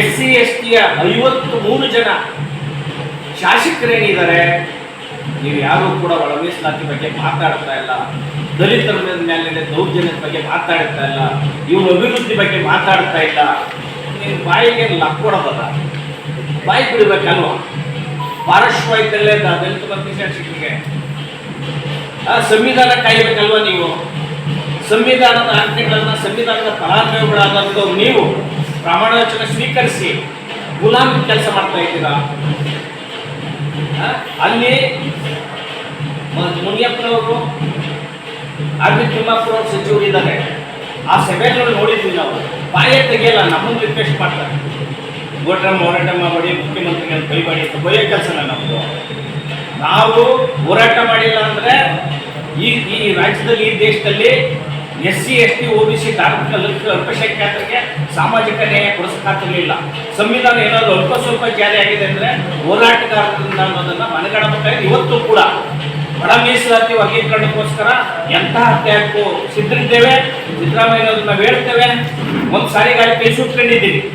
S C S ಟಿಯ ಐವತ್ತು ಮೂರು ಜನ ಶಾಸಕರೇನಿದ್ದಾರೆ, ನೀವು ಯಾರೂ ಕೂಡ ಒಳ ಮೀಸಲಾತಿ ಬಗ್ಗೆ ಮಾತಾಡ್ತಾ ಇಲ್ಲ. ದಲಿತರ ಮೇಲೆ ದೌರ್ಜನ್ಯದ ಬಗ್ಗೆ ಮಾತಾಡ್ತಾ ಇಲ್ಲ. ಇವ್ರ ಅಭಿವೃದ್ಧಿ ಬಗ್ಗೆ ಮಾತಾಡ್ತಾ ಇಲ್ಲ. ನೀವು ಬಾಯಿಗೆ ಲಕ್ಕೊಡೋದಲ್ಲ ಬಾಯಿ ಕುಡಿಬೇಕಲ್ವ ಪಾರ್ಶ್ವವೈಕಲ್ಯ ದಲಿತ ಮತ್ತು ಶಾಸಕರಿಗೆ. ಸಂವಿಧಾನ ಕಾಯ್ಬೇಕಲ್ವ ನೀವು? ಸಂವಿಧಾನದ ಆಜ್ಞೆಗಳನ್ನ, ಸಂವಿಧಾನದ ಫಲಾನುಭವಿಗಳಾದಂಥವ್ರು ನೀವು. ಪ್ರಮಾಣ ವಚನ ಸ್ವೀಕರಿಸಿ ಗುಲಾಮ್ ಕೆಲಸ ಮಾಡ್ತಾ ಇದ್ದೀರಾ? ಅಲ್ಲಿ ಮುನಿಯಪ್ಪನವರು ಅರವಿಂದ್ ತಿಮ್ಮಾಪುರವ್ರು ಸಚಿವರು ಇದ್ದಾರೆ ಆ ಸಭೆಗಳು ನೋಡಿದ್ವಿ ನಾವು. ಬಾಯೇ ತೆಗೆಯಲ್ಲ, ನಮ್ಮನ್ನು ರಿಕ್ವೆಸ್ಟ್ ಮಾಡ್ತಾರೆ. ಗೋಟ್ರಮ್ಮ ಹೋರಾಟ ಮಾಡಿ ಮುಖ್ಯಮಂತ್ರಿಗಳನ್ನು ಕೈಬಾಡಿ ಅಂತ ಬಯೋ ಕೆಲಸನ ನಮ್ಮದು ನಾವು ಹೋರಾಟ ಮಾಡಿಲ್ಲ ಅಂದರೆ ಈ ಈ ರಾಜ್ಯದಲ್ಲಿ, ಈ ದೇಶದಲ್ಲಿ S C S T O B C ಅಲ್ಪ- ಅಲ್ಪಸಂಖ್ಯಾತರಿಗೆ ಸಾಮಾಜಿಕ ನ್ಯಾಯ ಕೊಡಿಸಕ್ಕಾಗ್ತಿರ್ಲಿಲ್ಲ. ಸಂವಿಧಾನ ಏನಾದರೂ ಅಲ್ಪ ಸ್ವಲ್ಪ ಜಾರಿ ಆಗಿದೆ ಅಂದರೆ ಹೋರಾಟಗಾರರಿಂದ ಅನ್ನೋದನ್ನು ಮನಗಣಬೇಕಾಗಿದೆ. ಇವತ್ತು ಕೂಡ ಬಡ ಮೀಸಲಾತಿ ವರ್ಗೀಕರಣಕ್ಕೋಸ್ಕರ ಎಂತಹ ತ್ಯಾಗಕ್ಕೂ ಸಿದ್ಧರಿದ್ದೇವೆ ಸಿದ್ದರಾಮಯ್ಯನವ್ರು ನಾವು ಹೇಳ್ತೇವೆ. ಒಂದು ಸಾರಿ ಗಾಳಿ ಕೈ ಸುಟ್ಕೊಂಡಿದ್ದೀವಿ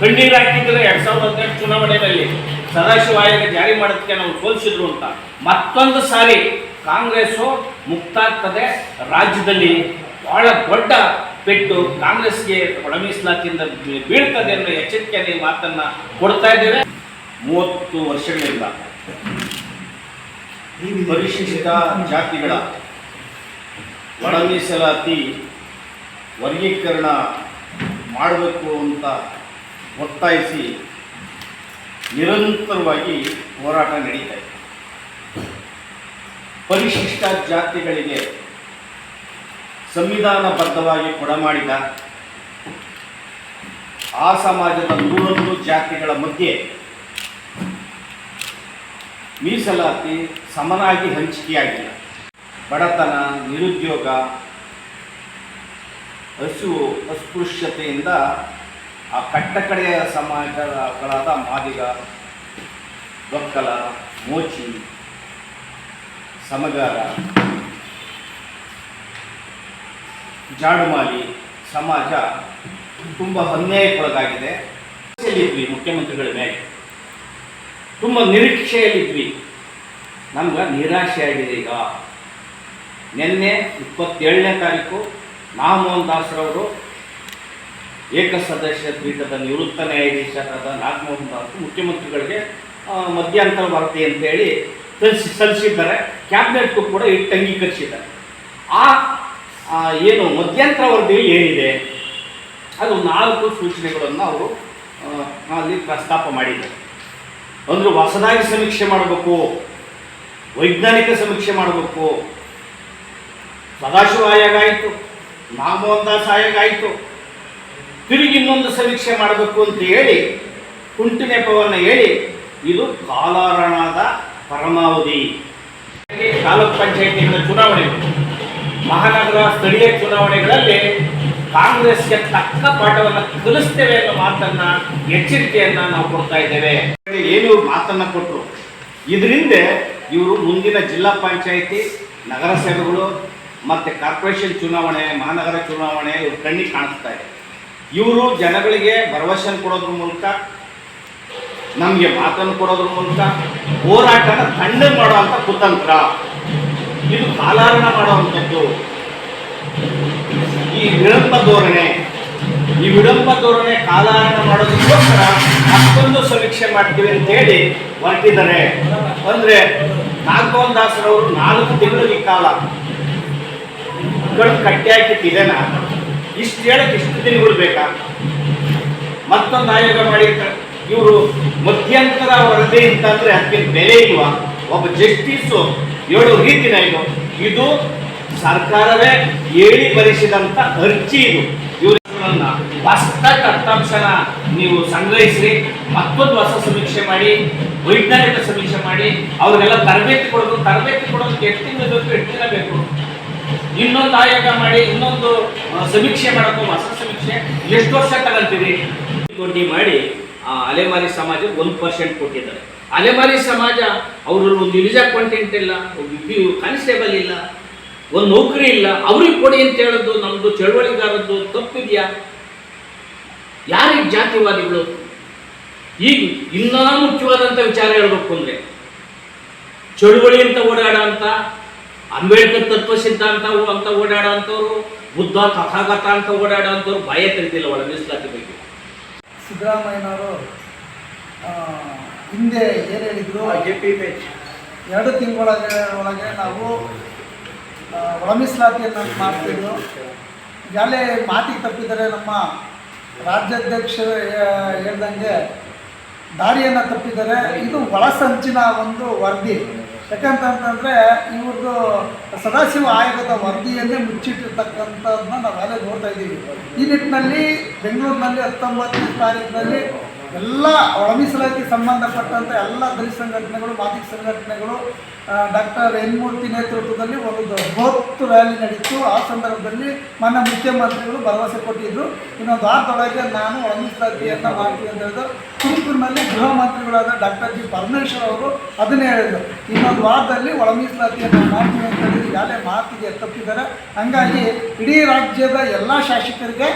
ಕಣ್ಣೀರು ಹಾಕಿದ್ರೆ ಎರಡ್ ಸಾವಿರದ ಹದಿನೆಂಟು ಚುನಾವಣೆಯಲ್ಲಿ ಸದಾಶಿವ ಆಯೋಗ ಜಾರಿ ಮಾಡೋದಕ್ಕೆ ನಾವು ಸೋಲಿಸಿದ್ರು ಅಂತ. ಮತ್ತೊಂದು ಸಾರಿ ಕಾಂಗ್ರೆಸ್ಸು ಮುಕ್ತಾಗ್ತದೆ ರಾಜ್ಯದಲ್ಲಿ. ಬಹಳ ದೊಡ್ಡ ಪೆಟ್ಟು ಕಾಂಗ್ರೆಸ್ಗೆ ಒಳ ಬೀಳ್ತದೆ ಅನ್ನೋ ಎಚ್ಚರಿಕೆಯ ಮಾತನ್ನ ಕೊಡ್ತಾ ಇದ್ದೇವೆ. ಮೂವತ್ತು ವರ್ಷಗಳಿಂದ ಪರಿಶಿಷ್ಟ ಜಾತಿಗಳ ಒಳ ಮೀಸಲಾತಿ ವರ್ಗೀಕರಣ ಮಾಡಬೇಕು ಅಂತ ಒತ್ತಾಯಿಸಿ ನಿರಂತರವಾಗಿ ಹೋರಾಟ ನಡೀತಾ ಇದೆ. ಪರಿಶಿಷ್ಟ ಜಾತಿಗಳಿಗೆ ಸಂವಿಧಾನಬದ್ಧವಾಗಿ ಕೊಡಮಾಡಿದ ಆ ಸಮಾಜದ ನೂರೊಂದು ಜಾತಿಗಳ ಮಧ್ಯೆ ಮೀಸಲಾತಿ ಸಮನಾಗಿ ಹಂಚಿಕೆಯಾಗಿಲ್ಲ. ಬಡತನ, ನಿರುದ್ಯೋಗ ಹಸಿವು ಅಸ್ಪೃಶ್ಯತೆಯಿಂದ ಆ ಕಟ್ಟಕಡೆಯ ಸಮಾಜಗಳಾದ ಮಾದಿಗ, ಒಕ್ಕಲ, ಮೋಚಿ, ಸಮಗಾರ ಜಾಡುಮಾಲಿ ಸಮಾಜ ತುಂಬ ಅನ್ಯಾಯಕ್ಕೊಳಗಾಗಿದೆ ಇದ್ವಿ ಮುಖ್ಯಮಂತ್ರಿಗಳ ಮೇಲೆ. ತುಂಬ ನಿರೀಕ್ಷೆಯಲ್ಲಿದ್ವಿ. ನಮ್ಗೆ ನಿರಾಶೆ ಆಗಿದೆ ಈಗ. ನಿನ್ನೆ ಇಪ್ಪತ್ತೇಳನೇ ತಾರೀಕು ನಾಗಮೋಹನ್ ದಾಸ್ರವರು ಏಕಸದಸ್ಯ ಪೀಠದ ನಿವೃತ್ತ ನ್ಯಾಯಾಧೀಶರಾದ ನಾಗಮೋಹನ್ ದಾಸ್ ಮುಖ್ಯಮಂತ್ರಿಗಳಿಗೆ ಮಧ್ಯಾಂತರ ವರದಿ ಅಂತೇಳಿ ಸಲ್ಲಿಸಿ ಸಲ್ಲಿಸಿದ್ದಾರೆ. ಕ್ಯಾಬಿನೆಟ್ಗೂ ಕೂಡ ಇಟ್ಟು ಅಂಗೀಕರಿಸಿದ್ದಾರೆ ಆ, ಏನು ಮಧ್ಯಂತರ ವರದಿ ಏನಿದೆ? ಅದು ನಾಲ್ಕು ಸೂಚನೆಗಳನ್ನು ಅವರು ಅಲ್ಲಿ ಪ್ರಸ್ತಾಪ ಮಾಡಿದ್ದಾರೆ. ಅಂದ್ರೆ ಹೊಸದಾಗಿ ಸಮೀಕ್ಷೆ ಮಾಡಬೇಕು, ವೈಜ್ಞಾನಿಕ ಸಮೀಕ್ಷೆ ಮಾಡಬೇಕು. ಸದಾಶಿವ ಆಯೋಗ ಆಯಿತು ನಾಗಮೋಹನ್ ಆಯೋಗ ಆಯಿತು ತಿರುಗಿ ಇನ್ನೊಂದು ಸಮೀಕ್ಷೆ ಮಾಡಬೇಕು ಅಂತ ಹೇಳಿ ಕುಂಟು ನೆಪವನ್ನು ಹೇಳಿ, ಇದು ಕಾಲಾರಣದ ಪರಮಾವಧಿ. ತಾಲೂಕ್ ಪಂಚಾಯತಿಗಳ ಚುನಾವಣೆಗಳು ಮಹಾನಗರ ಸ್ಥಳೀಯ ಚುನಾವಣೆಗಳಲ್ಲಿ ಕಾಂಗ್ರೆಸ್ಗೆ ತಕ್ಕ ಪಾಠವನ್ನು ಕಲಿಸ್ತೇವೆ ಅನ್ನೋ ಮಾತನ್ನ ಎಚ್ಚರಿಕೆಯನ್ನ ನಾವು ಕೊಡ್ತಾ ಇದ್ದೇವೆ. ಏನು ಮಾತನ್ನ ಕೊಟ್ಟರು ಇದರಿಂದ ಇವರು ಮುಂದಿನ ಜಿಲ್ಲಾ ಪಂಚಾಯಿತಿ, ನಗರಸಭೆಗಳು ಮತ್ತೆ ಕಾರ್ಪೊರೇಷನ್ ಚುನಾವಣೆ, ಮಹಾನಗರ ಚುನಾವಣೆ ಇವ್ರ ಕಣ್ಣಿಗೆ ಕಾಣಿಸ್ತಾ ಇದೆ. ಇವರು ಜನಗಳಿಗೆ ಭರವಸೆ ಕೊಡೋದ್ರ ಮೂಲಕ, ನಮಗೆ ಮಾತನ್ನು ಕೊಡೋದ್ರ ಮೂಲಕ ಹೋರಾಟನ ತಂಡ ಮಾಡುವಂಥ ಕುತಂತ್ರ. ಇದು ಕಾಲಾರಣ ಮಾಡುವಂಥದ್ದು. ಈ ವಿಳಂಬ ಧೋರಣೆ, ಈ ವಿಳಂಬ ಧೋರಣೆ ಕಾಲಾರಣ ಮಾಡೋದಕ್ಕೋಸ್ಕರ ಅಷ್ಟೊಂದು ಸಮೀಕ್ಷೆ ಮಾಡ್ತೀವಿ ಅಂತ ಹೇಳಿ ಹೊರಟಿದ್ದಾರೆ. ಅಂದ್ರೆ ನಾಗಮೋಹನ್ ದಾಸರವರು ನಾಲ್ಕು ತಿಂಗಳಿಗೆ ಕಾಲ ಕಣ್ಣು ಕಟ್ಟಿ ಹಾಕಿಟ್ಟಿದ್ದೇನ ಇಷ್ಟು ಹೇಳಕ್ಕೆ ಇಷ್ಟು ದಿನಗಳು ಬೇಕಾ? ಮತ್ತೊಂದು ಆಯೋಗ ಮಾಡಿ ಇವರು ಮಧ್ಯಂತರ ವರದಿ ಅಂತಂದ್ರೆ ಅದಕ್ಕೆ ಬೆಲೆ ಇಲ್ವಾ? ಒಬ್ಬ ಜಸ್ಟಿಸು ಹೇಳೋ ರೀತಿನ ಇದು ಇದು. ಸರ್ಕಾರವೇ ಹೇಳಿ ಬರಿಸಿದಂತ ಅರ್ಜಿ ಇದು. ಇವರನ್ನ ನೀವು ಸಂಗ್ರಹಿಸಿ ಮತ್ತೊಂದು ಹೊಸ ಸಮೀಕ್ಷೆ ಮಾಡಿ, ವೈಜ್ಞಾನಿಕ ಸಮೀಕ್ಷೆ ಮಾಡಿ, ಅವ್ರಿಗೆಲ್ಲ ತರಬೇತಿ ಕೊಡೋದು, ತರಬೇತಿ ಕೊಡೋದಕ್ಕೆ ಎಷ್ಟು ತಿಂಗಳು ಎಷ್ಟು ಬೇಕು. ಇನ್ನೊಂದು ಆಯೋಗ ಮಾಡಿ, ಇನ್ನೊಂದು ಸಮೀಕ್ಷೆ ಮಾಡೋದು, ಹೊಸ ಸಮೀಕ್ಷೆ, ಎಷ್ಟು ವರ್ಷ ತಗೊಂತೀರಿ ಮಾಡಿ ಅಲೆಮಾರಿ ಸಮಾಜ ಒಂದು ಪರ್ಸೆಂಟ್ ಕೊಟ್ಟಿದ್ದಾರೆ. ಅಲೆಮಾರಿ ಸಮಾಜ, ಅವರಲ್ಲಿ ಒಂದು ಇಳಿಜ ಕಂಟೆಂಟ್ ಇಲ್ಲ ಕಾನ್ಸ್ಟೇಬಲ್ ಇಲ್ಲ, ಒಂದು ನೌಕರಿ ಇಲ್ಲ, ಅವ್ರಿಗೆ ಕೊಡಿ ಅಂತ ಹೇಳೋದು ನಮ್ದು ಚಳವಳಿಗಾರದ್ದು ತಪ್ಪಿದ್ಯಾ? ಯಾರಿಗೆ ಜಾತಿವಾದಿಗಳು ಈಗ ಇನ್ನೂ ಮುಖ್ಯವಾದಂಥ ವಿಚಾರ ಹೇಳಬೇಕು ಅಂದ್ರೆ, ಚಳುವಳಿ ಅಂತ ಓಡಾಡೋಂಥ ಅಂಬೇಡ್ಕರ್ ತತ್ವ ಸಿದ್ಧಾಂತ ಅಂತ ಓಡಾಡೋಂಥವ್ರು ಬುದ್ಧ ತಥಾಗತ ಅಂತ ಓಡಾಡೋಂಥವ್ರು ಭಯ ತೆರೆದಿಲ್ಲ ಒಳ ಮೀಸಲಾತಿ ಬಗ್ಗೆ. ಸಿದ್ದರಾಮಯ್ಯನವರು ಹಿಂದೆ ಏನು ಹೇಳಿದ್ರು? ಎರಡು ತಿಂಗಳೊಳಗೆ ಒಳಗೆ ನಾವು ಒಳ ಮೀಸಲಾತಿಯನ್ನು ಮಾಡ್ತಿದ್ದು ಈಗಾಗಲೇ ಮಾತಿಗೆ ತಪ್ಪಿದರೆ ನಮ್ಮ ರಾಜ್ಯಾಧ್ಯಕ್ಷರು ಹೇ- ಹೇಳ್ದಂಗೆ ದಾರಿಯನ್ನು ತಪ್ಪಿದರೆ ಇದು ಒಳಸಂಚಿನ ಒಂದು ವರದಿ. ಯಾಕಂತಂತಂದರೆ ಇವ್ರದ್ದು ಸದಾಶಿವ ಆಯೋಗದ ವರದಿಯನ್ನೇ ಮುಚ್ಚಿಟ್ಟಿರ್ತಕ್ಕಂಥದ್ದನ್ನ ಅಲ್ಲೇ ನೋಡ್ತಾ ಇದ್ದೀವಿ. ಈ ನಿಟ್ಟಿನಲ್ಲಿ ಬೆಂಗಳೂರಿನಲ್ಲಿ ಹತ್ತೊಂಬತ್ತನೇ ತಾರೀಕಿನಲ್ಲಿ ಎಲ್ಲ ಒಳ ಸಂಬಂಧಪಟ್ಟಂಥ ಎಲ್ಲ ದಲಿತ ಸಂಘಟನೆಗಳು ಮಾದಿಗ ಸಂಘಟನೆಗಳು ಡಾಕ್ಟರ್ ಎನ್ ಮೂರ್ತಿ ನೇತೃತ್ವದಲ್ಲಿ ಒಂದು ಬೃಹತ್ ರ್ಯಾಲಿ ನಡೀತು. ಆ ಸಂದರ್ಭದಲ್ಲಿ ಮಾನ್ಯ ಮುಖ್ಯಮಂತ್ರಿಗಳು ಭರವಸೆ ಕೊಟ್ಟಿದ್ದರು ಇನ್ನೊಂದು ವಾರದೊಳಗೆ ನಾನು ಒಳ ಅಂತ ಮಾಡ್ತೀನಿ ಅಂತ ಹೇಳಿದ್ರು. ತುಮಕೂರಿನಲ್ಲಿ ಗೃಹ ಮಂತ್ರಿಗಳಾದ ಡಾಕ್ಟರ್ ಜಿ ಪರಮೇಶ್ವರ್ ಅವರು ಅದನ್ನೇ ಹೇಳಿದರು. ಇನ್ನೊಂದು ವಾರದಲ್ಲಿ ಒಳ ಮೀಸಲಾತಿಯನ್ನು ಮಾಡ್ತೀನಿ ಅಂತ ಹೇಳಿ ಯಾವುದೇ ಮಾತಿಗೆ ತಪ್ಪಿದ್ದಾರೆ ಹಂಗಾಗಿ ಇಡೀ ರಾಜ್ಯದ ಎಲ್ಲ ಶಾಸಕರಿಗೆ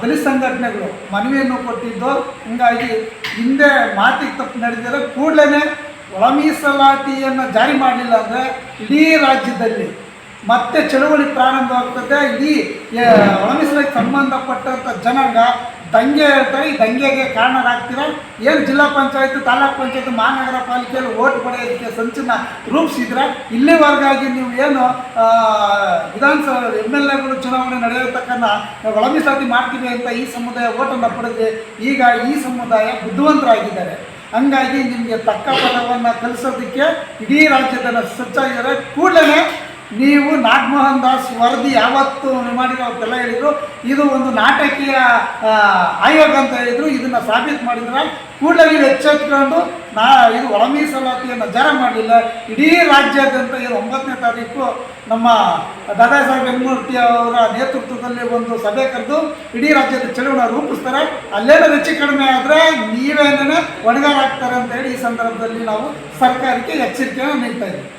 ದಲಿತ ಸಂಘಟನೆಗಳು ಮನವಿಯನ್ನು ಕೊಟ್ಟಿದ್ದು, ಹಿಂಗಾಗಿ ಹಿಂದೆ ಮಾತಿಗೆ ತಪ್ಪು ನಡೆದಿರೋ ಕೂಡಲೇ ಒಳ ಮೀಸಲಾತಿಯನ್ನು ಜಾರಿ ಮಾಡಲಿಲ್ಲ ಅಂದರೆ ಇಡೀ ರಾಜ್ಯದಲ್ಲಿ ಮತ್ತೆ ಚಳುವಳಿ ಪ್ರಾರಂಭವಾಗ್ತದೆ. ಇಡೀ ಒಳ ಮೀಸಲಾತಿಗೆ ಸಂಬಂಧಪಟ್ಟಂಥ ಜನಾಂಗ ದಂಗೆ ಹೇಳ್ತಾರೆ ಈ ದಂಗೆಗೆ ಕಾರಣರಾಗ್ತೀರಾ? ಏನು ಜಿಲ್ಲಾ ಪಂಚಾಯತ್, ತಾಲೂಕ್ ಪಂಚಾಯತ್, ಮಹಾನಗರ ಪಾಲಿಕೆಯಲ್ಲಿ ಓಟ್ ಪಡೆಯೋದಕ್ಕೆ ಸಂಚನ ರೂಪಿಸಿದ್ರೆ? ಇಲ್ಲಿವರೆಗಾಗಿ ನೀವು ಏನು ವಿಧಾನಸಭೆ ಎಂ ಎಲ್ ಎಗಳು ಚುನಾವಣೆ ನಡೆಯತಕ್ಕಂಥ ನಾವು ಸಾಧಿ ಮಾಡ್ತೀವಿ ಅಂತ ಈ ಸಮುದಾಯ ಓಟನ್ನು ಪಡೆದಿದೆ ಈಗ ಈ ಸಮುದಾಯ ಬುದ್ಧಿವಂತರಾಗಿದ್ದಾರೆ. ಹಂಗಾಗಿ ನಿಮಗೆ ತಕ್ಕ ಪದವನ್ನು ಕಲಿಸೋದಕ್ಕೆ ಇಡೀ ರಾಜ್ಯದ ಸಜ್ಜಾಗಿದ್ದಾರೆ ಕೂಡಲೇ ನೀವು ನಾಗಮೋಹನ್ ದಾಸ್ ವರದಿ ಯಾವತ್ತು ಮಾಡಿರೋ ಅವತ್ತೆಲ್ಲ ಹೇಳಿದರು. ಇದು ಒಂದು ನಾಟಕೀಯ ಆಯೋಗ ಅಂತ ಹೇಳಿದರು. ಇದನ್ನು ಸಾಬೀತು ಮಾಡಿದ್ರೆ ಕೂಡಲೇ ಎಚ್ಚೆತ್ಕೊಂಡು ನಾ, ಇದು ಒಳ ಮೀಸಲಾತಿಯನ್ನು ಜಾರ ಮಾಡಲಿಲ್ಲ. ಇಡೀ ರಾಜ್ಯಾದ್ಯಂತ ಇದು ಒಂಬತ್ತನೇ ತಾರೀಕು ನಮ್ಮ ದಾದಾ ಸಾಹೇಬ್ ಬೆಂಗಳೂರ್ತಿ ಅವರ ನೇತೃತ್ವದಲ್ಲಿ ಒಂದು ಸಭೆ ಕರೆದು ಇಡೀ ರಾಜ್ಯದ ಚಳುವಳ ರೂಪಿಸ್ತಾರೆ. ಅಲ್ಲೇನೋ ಹೆಚ್ಚು ಕಡಿಮೆ ಆದರೆ ನೀವೇನೇ ಒಣಗಾರಾಗ್ತಾರೆ ಅಂತ ಹೇಳಿ ಈ ಸಂದರ್ಭದಲ್ಲಿ ನಾವು ಸರ್ಕಾರಕ್ಕೆ ಎಚ್ಚರಿಕೆಯನ್ನು ನೀಡ್ತಾ ಇದ್ದೀವಿ.